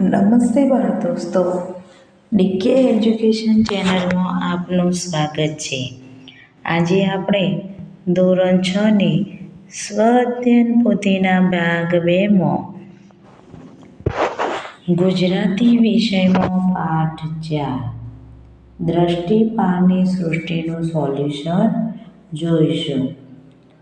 નમસ્તે બાળ દોસ્તો. ડીકે એજ્યુકેશન ચેનલમાં આપનું સ્વાગત છે. આજે આપણે ધોરણ છ ની સ્વ અધ્યયન પોથીના ભાગ બેમાં ગુજરાતી વિષયમાં પાઠ ચાર. દ્રષ્ટિપાની સૃષ્ટિનું સોલ્યુશન જોઈશું.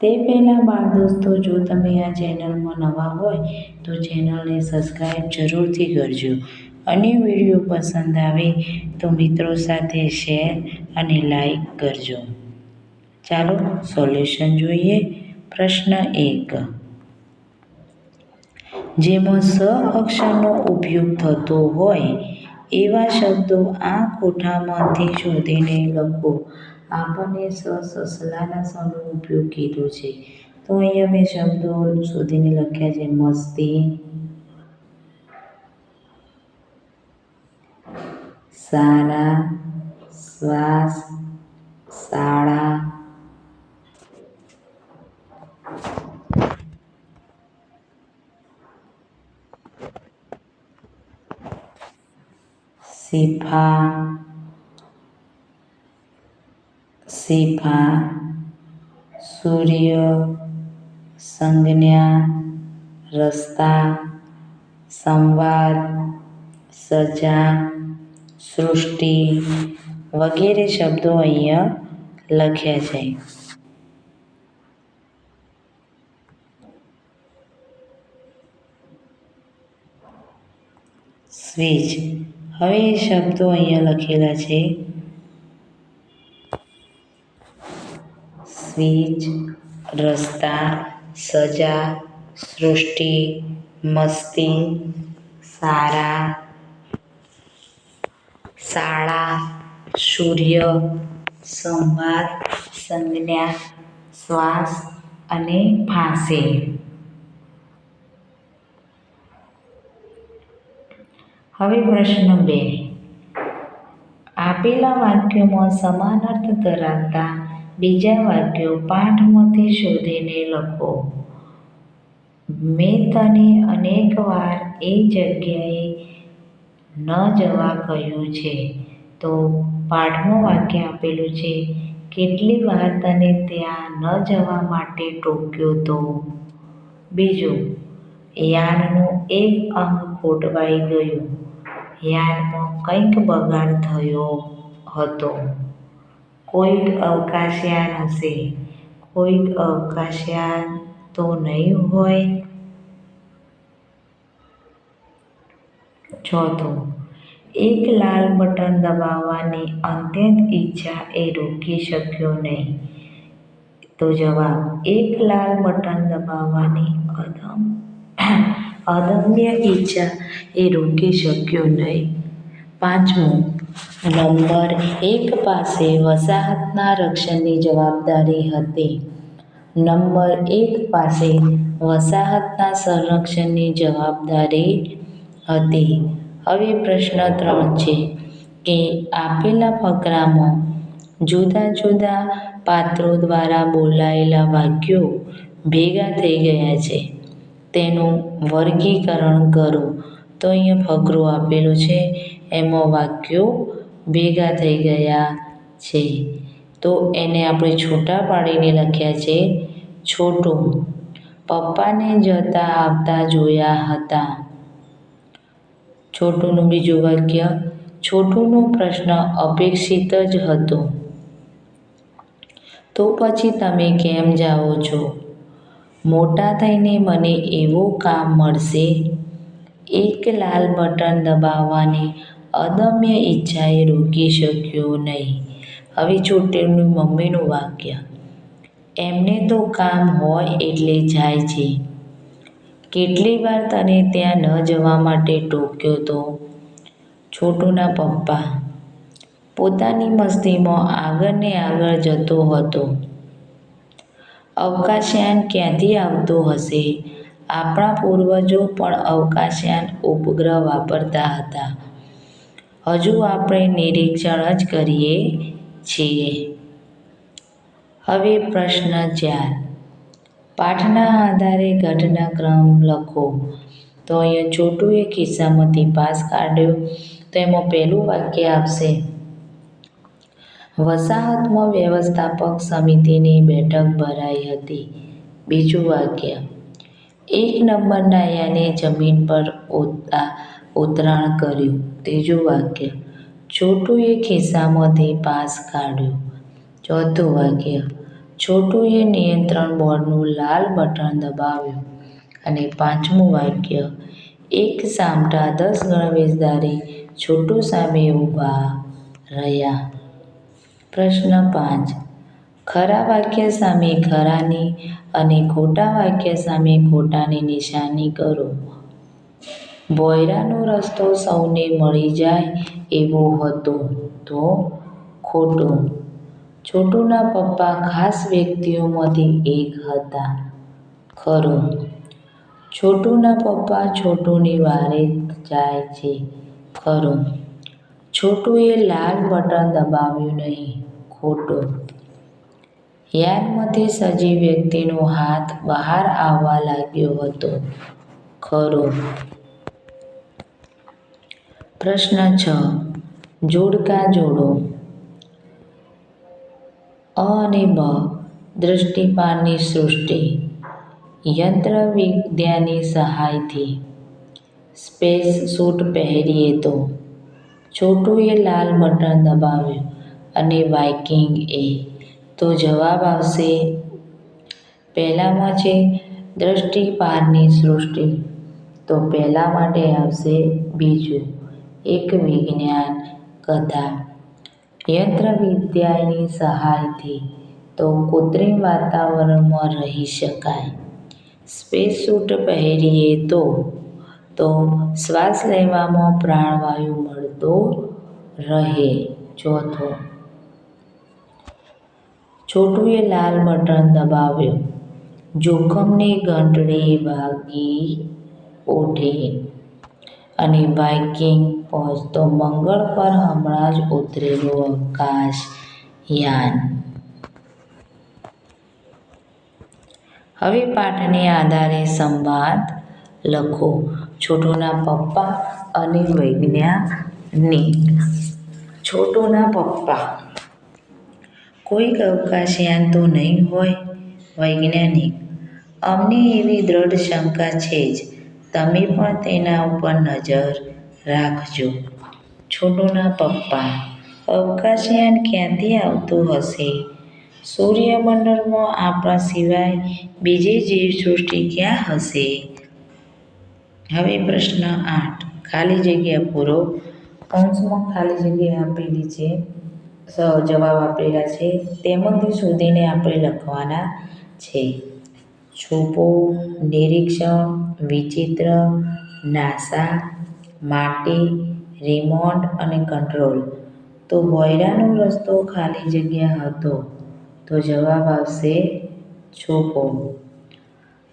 તે પહેલાં બાળ દોસ્તો, જો તમે આ ચેનલમાં નવા હોય, તો ચેનલને સબસ્ક્રાઈબ જરૂરથી કરજો. અને વીડિયો પસંદ આવે, તો મિત્રો સાથે શેર અને લાઈક કરજો. ચાલો, સોલ્યુશન જોઈએ. પ્રશ્ન એક. જેમાં સ અક્ષરનો ઉપયોગ થતો હોય, એવા શબ્દો આ કોઠામાંથી શોધીને લખો. આપણને સસલાના સનો ઉપયોગ કીધો છે. તો અહીંયા મેં શબ્દો શોધીને લખ્યા છે. મસ્તી. સારા. શ્વાસ. શાળા શિફા શિફા સૂર્ય, સંજ્ઞા, રસ્તા, સંવાદ, સજા, સૃષ્ટિ વગેરે શબ્દો અહીંયા લખ્યા છે. સ્વિચ. હવે એ શબ્દો અહીંયા લખેલા છે. સ્વિચ, રસ્તા, સજા, સૃષ્ટિ, મસ્તી, સારા, શાળા, સૂર્ય, સંવાદ, સંજ્ઞા, શ્વાસ અને ફાંસી. હવે પ્રશ્ન બે. આપેલા વાક્યોમાં સમાન અર્થ ધરાવતા બીજા વાક્યો પાઠમાંથી શોધીને લખો. મેં તને અનેક વાર એ જગ્યાએ ન જવા કહ્યું છે. તો પાઠમાં વાક્ય આપેલું છે, કેટલી વાર તને ત્યાં ન જવા માટે ટોક્યો તો? બીજું, યાનનું એક અંગ ખોટવાઈ ગયું. યાનમાં કંઈક બગાડ થયો હતો. કોઈક અવકાશયાન હશે. કોઈક અવકાશયાન તો નહીં હોય. ચોથું, એક લાલ બટન દબાવવાની અત્યંત ઈચ્છા એ રોકી શક્યો નહીં. તો જવાબ, એક લાલ બટન દબાવવાની અદમ, અદમ્ય ઈચ્છા એ રોકી શક્યો નહીં. પાંચમું નંબર એક પાસે વસાહતના રક્ષણની જવાબદારી હતી. નંબર એક પાસે વસાહતના સંરક્ષણની જવાબદારી હતી. હવે પ્રશ્ન ત્રણ છે કે આપેલા ફકરામાં જુદા જુદા પાત્રો દ્વારા બોલાયેલા વાક્યો ભેગા થઈ ગયા છે. તેનું વર્ગીકરણ કરો. તો અહીંયા ફકરો આપેલો છે. એમાં વાક્યો ભેગા થઈ ગયા છે. તો એને આપણે છૂટા પાડીને લખ્યા છે. છોટું, પપ્પાને જતા આવતા જોયા હતા. છોટુનું બીજું વાક્ય, છોટુનો પ્રશ્ન અપેક્ષિત જ હતો. તો પછી તમે કેમ જાઓ છો? મોટા થઈને મને એવું કામ મળશે એક લાલ બટન દબાવવાની અદમ્ય ઈચ્છાએ રોકી શક્યો નહીં. હવે છોટેનું મમ્મીનું વાક્ય, એમને તો કામ હોય એટલે જાય છે. કેટલી વાર તને ત્યાં ન જવા માટે ટોક્યો તો? છોટુના પપ્પા, પોતાની મસ્તીમાં આગળ ને આગળ જતો હતો. અવકાશયાન ક્યાંથી આવતો હશે? આપણા પૂર્વજો પણ અવકાશયાન ઉપગ્રહ વાપરતા હતા. હજુ આપણે નિરીક્ષણ જ કરીએ છીએ. હવે પ્રશ્ન ચાર. પાઠના આધારે ઘટનાક્રમ લખો. તો અહીંયા છોટુએ ખિસ્સામાંથી પાસ કાઢ્યો. તો એમાં પહેલું વાક્ય આવશે. વસાહતમાં વ્યવસ્થાપક સમિતિની બેઠક ભરાઈ હતી. બીજું વાક્ય. એક નંબરના યાને જમીન પર ઉતા, ઉતરાણ કર્યું. ત્રીજું વાક્ય, છોટુએ ખિસ્સામાંથી પાસ કાઢ્યો. ચોથું વાક્ય, છોટુએ નિયંત્રણ બોર્ડનું લાલ બટન દબાવ્યું. અને પાંચમું વાક્ય, એક સામટા દસ ગણવેશધારી છોટુ સામે ઊભા રહ્યા. પ્રશ્ન પાંચ ખરા વાક્ય સામે ખરાની અને ખોટા વાક્ય સામે ખોટાની નિશાની કરો. બોયરાનો રસ્તો સૌને મળી જાય એવો હતો તો ખોટું. છોટુના પપ્પા ખાસ વ્યક્તિઓમાંથી એક હતા. ખરું. છોટુના પપ્પા છોટુની વારે જાય છે. ખરું. છોટુએ લાલ બટન દબાવ્યું નહીં. ખોટું. યાનમાંથી સજીવ વ્યક્તિનો હાથ બહાર આવવા લાગ્યો હતો. ખરો. પ્રશ્ન છ. જોડકા જોડો. અ અને બ દ્રષ્ટિપાનની સૃષ્ટિ. યંત્ર વિદ્યાની સહાયથી. સ્પેસ સૂટ પહેરીએ તો. છોટુએ લાલ બટન દબાવ્યું અને વાઇકિંગ એ તો જવાબ આવશે. પહેલામાં છે દૃષ્ટિપારની સૃષ્ટિ. તો પહેલા માટે આવશે બીજું. એક વિજ્ઞાન કથા. યંત્રવિદ્યાની સહાયથી તો કૃત્રિમ વાતાવરણમાં રહી શકાય. સ્પેસ સૂટ પહેરીએ તો તો શ્વાસ લેવામાં પ્રાણવાયુ મળતો રહે. ચોથો છોટુએ લાલ બટન દબાવ્યું. જોખમની ઘંટડી વાગી ઉઠી. અને બાઇકિંગ પહોંચતો મંગળ પર હમણાં જ ઉતરેલું અવકાશયાન હવે પાઠને આધારે સંવાદ લખો. છોટુના પપ્પા અને વૈજ્ઞાનિક. છોટુના પપ્પા. કોઈક અવકાશયાન તો નહીં હોય, વૈજ્ઞાનિક. અમને એવી દ્રઢ શંકા છે જ. તમે પણ તેના ઉપર નજર રાખજો. છોટુના પપ્પા, અવકાશયાન ક્યાંથી આવતું હશે? સૂર્યમંડળમાં આપણા સિવાય બીજી જીવસૃષ્ટિ ક્યાં હશે? હવે પ્રશ્ન આઠ. ખાલી જગ્યા પૂરો. કંસમાં ખાલી જગ્યા આપેલી છે. જવાબ આપેલા છે. તેમાંથી શોધીને આપણે લખવાના છે. છુપો, નિરીક્ષણ, વિચિત્ર, નાસા, માટી, રિમોટ અને કંટ્રોલ. તો વોયરાનો રસ્તો ખાલી જગ્યા હતો તો જવાબ આવશે છુપો.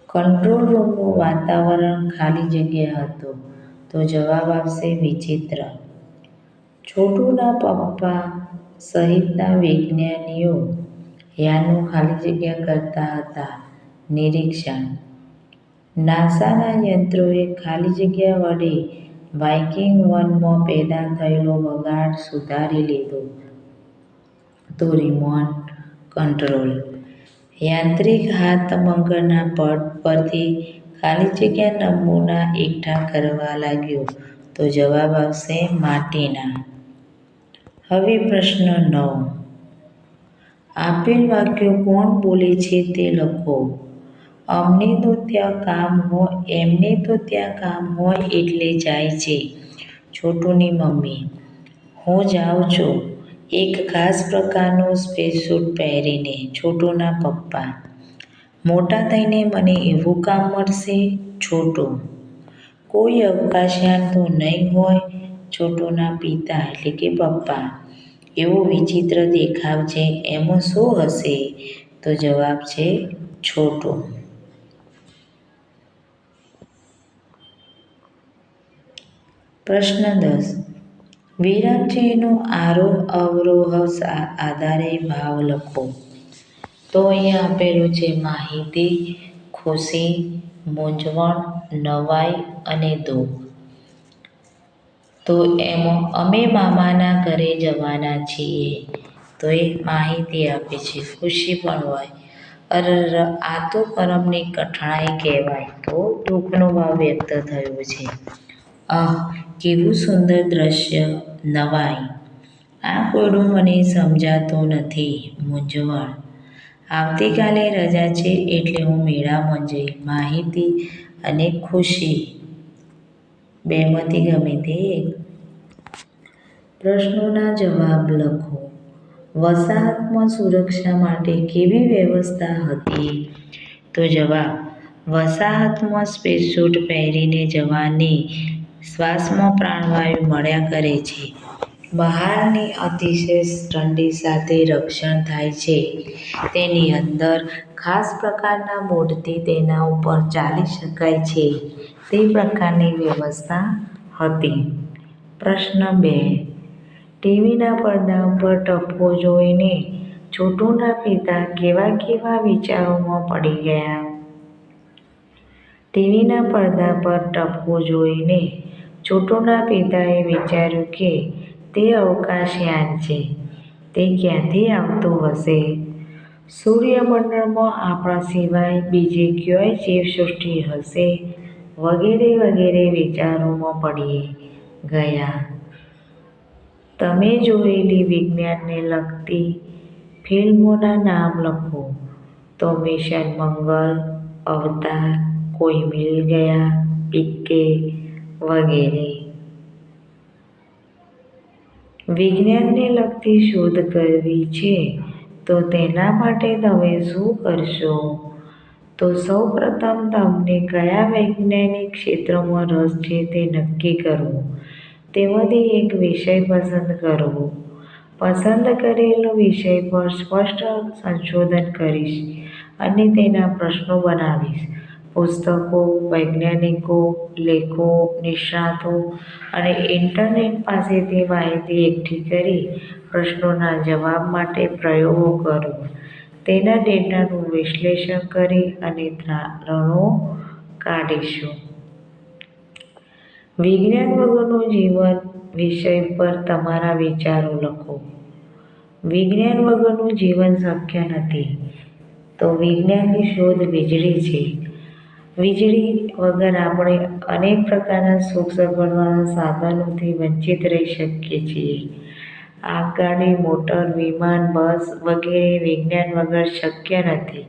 કંટ્રોલ રૂમનું વાતાવરણ ખાલી જગ્યા હતું તો જવાબ આવશે વિચિત્ર. છોટુના પપ્પા સહિતના વિજ્ઞાનીઓ યાનનું ખાલી જગ્યા કરતા હતા. નિરીક્ષણ. નાસાના યંત્રોએ ખાલી જગ્યા વડે વાઇકિંગ વનમાં પેદા થયેલો બગાડ સુધારી લીધો. તો રિમોટ કંટ્રોલ. યાંત્રિક હાથ મંગળના પટ પરથી ખાલી જગ્યા નમૂના એકઠા કરવા લાગ્યો તો જવાબ આવશે માટીના. હવે પ્રશ્ન નવ. આપેલ વાક્યો કોણ બોલે છે તે લખો. અમને તો ત્યાં કામ હોય એમને તો ત્યાં કામ હોય એટલે જાય છે. છોટુની મમ્મી, હું જાઉં છું. એક ખાસ પ્રકારનો સ્પેસ સૂટ પહેરીને, છોટુના પપ્પા. મોટા થઈને મને એવું કામ મળશે? છોટું. કોઈ અવકાશયાન તો નહીં હોય છોટુના પિતા એટલે કે પપ્પા, એવો વિચિત્ર દેખાવ છે, એમાં શું હશે? તો જવાબ છે છોટો. પ્રશ્ન દસ. વિરામચિહ્નો આરોહ અવરોહ આધારે ભાવ લખો. તો અહીંયા આપેલું છે માહિતી, ખુશી, મૂંઝવણ, નવાઈ અને દુઃખ. તો એમાં અમે મામાના ઘરે જવાના છીએ. તો એ માહિતી આપે છે, ખુશી પણ હોય. અરર આ તો કરમની કઠણાઈ કહેવાય. તો દુઃખનો ભાવ વ્યક્ત થયો છે. આહ, કેવું સુંદર દ્રશ્ય, નવાઈ. આ કોડું મને સમજાતું નથી, મૂંઝવણ. આવતીકાલે રજા છે એટલે હું મેળામાં જઈ માહિતી અને ખુશી બેમાંથી ગમે તે પ્રશ્નોના જવાબ લખો. વસાહતમાં સુરક્ષા માટે કેવી વ્યવસ્થા હતી? તો જવાબ, વસાહતમાં સ્પેસસૂટ પહેરીને જવાની શ્વાસમાં પ્રાણવાયુ મળ્યા કરે છે. બહારની અતિશય ઠંડી સાથે રક્ષણ થાય છે. તેની અંદર ખાસ પ્રકારના બૂટથી તેના ઉપર ચાલી શકાય છે. તે પ્રકારની વ્યવસ્થા હતી. પ્રશ્ન બે. ટીવીના પડદા ઉપર ટપકો જોઈને છોટુના પિતા કેવા કેવા વિચારોમાં પડી ગયા. ટીવીના પડદા પર ટપકો જોઈને છોટુના પિતાએ વિચાર્યું કે તે અવકાશયાન છે. તે ક્યાંથી આવતું હશે? સૂર્યમંડળમાં આપણા સિવાય બીજે ક્યાંય જીવસૃષ્ટિ હશે? વગેરે વગેરે વિચારોમાં પડી ગયા. તમે જોયેલી વિજ્ઞાનને લગતી ફિલ્મોના નામ લખો. તો મિશન મંગલ, અવતાર, કોઈ મિલ ગયા, પીકે વગેરે. વિજ્ઞાનને લગતી શોધ કરવી છે, તો તેના માટે તમે શું કરશો? તો સૌપ્રથમ તમને કયા વૈજ્ઞાનિક ક્ષેત્રમાં રસ છે તે નક્કી કરવું? તેમાંથી એક વિષય પસંદ કરવો. પસંદ કરેલો વિષય પર સ્પષ્ટ સંશોધન કરીશ અને તેના પ્રશ્નો બનાવીશ. પુસ્તકો, વૈજ્ઞાનિકો, લેખો, નિષ્ણાતો અને ઇન્ટરનેટ પાસેથી માહિતી એકઠી કરી પ્રશ્નોના જવાબ માટે પ્રયોગો કરો. તેના ડેટાનું વિશ્લેષણ કરી અને તારણો કાઢીશું. વિજ્ઞાન વગરનું જીવન વિષય પર તમારા વિચારો લખો. વિજ્ઞાન વગરનું જીવન શક્ય નથી. તો વિજ્ઞાનની શોધ વીજળી છે. વીજળી વગર આપણે અનેક પ્રકારના સુખ સગવડવાના સાધનોથી વંચિત રહી શકીએ છીએ. આગગાડી મોટર, વિમાન, બસ વગેરે વિજ્ઞાન વગર શક્ય નથી.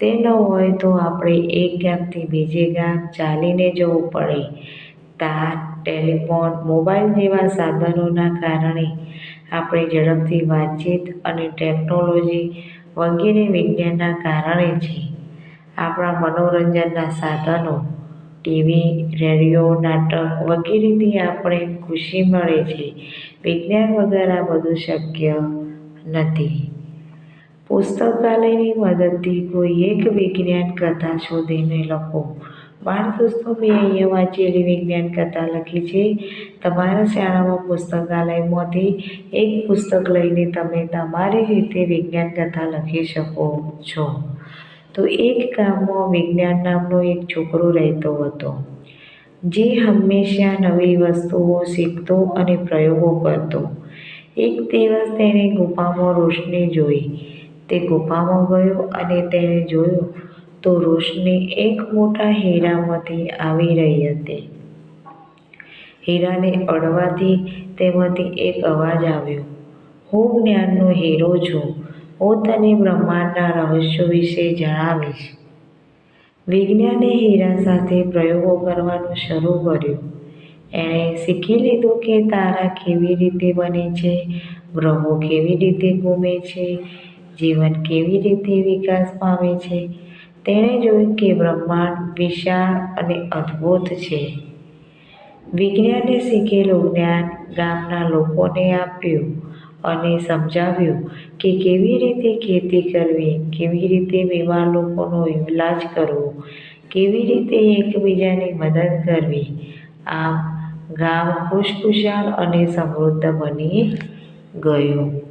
તે ન હોય તો આપણે એક ગામથી બીજે ગામ ચાલીને જવું પડે. તાર, ટેલિફોન, મોબાઈલ જેવા સાધનોના કારણે આપણે ઝડપથી વાતચીત અને ટેકનોલોજી વગેરે વિજ્ઞાનના કારણે છે આપણા મનોરંજનના સાધનો ટીવી, રેડિયો, નાટક વગેરેથી આપણે ખુશી મળે છે. વિજ્ઞાન વગર આ બધું શક્ય નથી. પુસ્તકાલયની મદદથી કોઈ એક વિજ્ઞાન કથા શોધીને લખો. બાળ દોસ્તો મેં અહીંયા વાંચેલી વિજ્ઞાન કથા લખી છે. તમારા શાળામાં પુસ્તકાલયમાંથી એક પુસ્તક લઈને તમે તમારી રીતે વિજ્ઞાન કથા લખી શકો છો. તો એક ગામમાં વિજ્ઞાન નામનો એક છોકરો રહેતો હતો. જે હંમેશા નવી વસ્તુઓ શીખતો અને પ્રયોગો કરતો. એક દિવસ તેણે ગુફામાં રોશની જોઈ. તે ગુફામાં ગયો અને તેણે જોયું તો રોશની એક મોટા હીરામાંથી આવી રહી હતી. હીરાને અડવાથી તેમાંથી એક અવાજ આવ્યો, હું જ્ઞાનનો હીરો છું. હું તને બ્રહ્માંડના રહસ્યો વિશે જણાવીશ. વિજ્ઞાને હીરા સાથે પ્રયોગો કરવાનું શરૂ કર્યું. એણે શીખી લીધું કે તારા કેવી રીતે બને છે, ગ્રહો કેવી રીતે ઘૂમે છે, જીવન કેવી રીતે વિકાસ પામે છે. તેણે જોયું કે બ્રહ્માંડ વિશાળ અને અદ્ભુત છે. વિજ્ઞાને શીખેલું જ્ઞાન ગામના લોકોને આપ્યું. અને સમજાવ્યું કે કેવી રીતે ખેતી કરવી, કેવી રીતે બીમાર લોકોનો ઇલાજ કરવો, કેવી રીતે એકબીજાની મદદ કરવી, આમ ગામ ખુશખુશાલ અને સમૃદ્ધ બની ગયું.